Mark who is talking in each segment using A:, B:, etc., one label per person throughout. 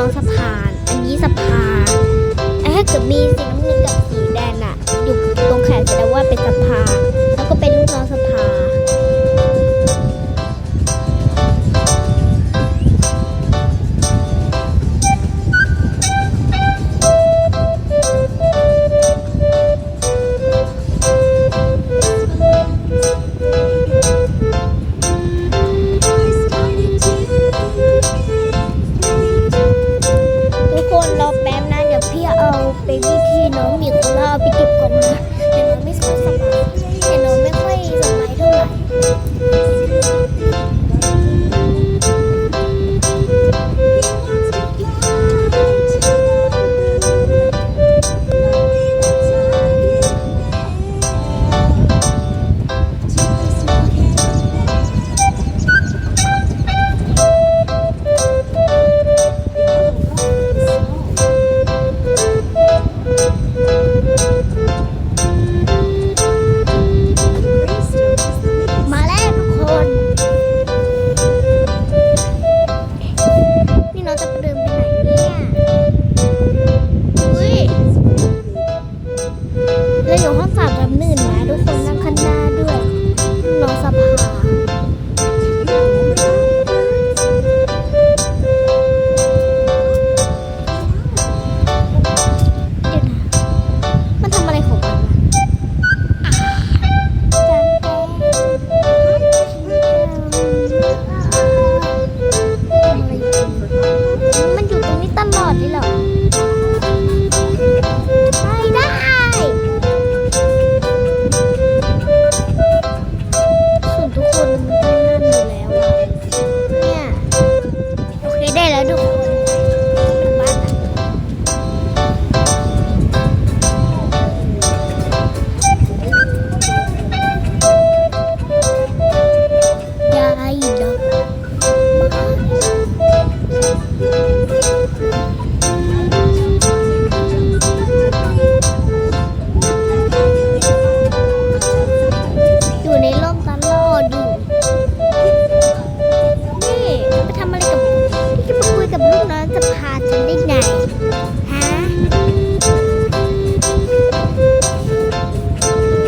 A: น้องสะพาน อันนี้สะพานไถ้าเกิดมีสีน้ำเงินกับสีแดงอะอยู่ตรงแขนแสดงว่าเป็นสะพาน แล้วก็เป็นลูกน้องสะพาน lấy dụng hết ฮะ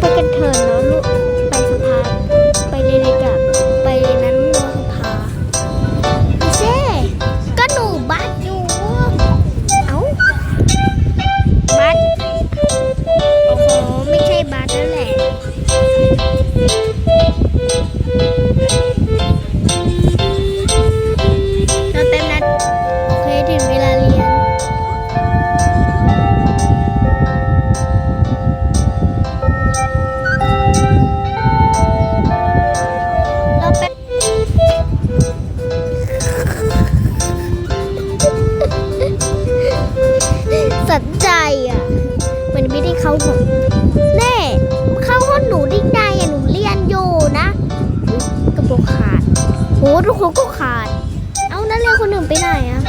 A: ไปกันเถอะเนาะ สนใจอะเหมือนไม่ได้เข้าห้องแน่เข้าห้องหนูได้ไงอะหนูเรียนอยู่นะกระโปรงขาดโหทุกคนก็ขาด เอานักเรียนคนหนึ่งไปไหนอะ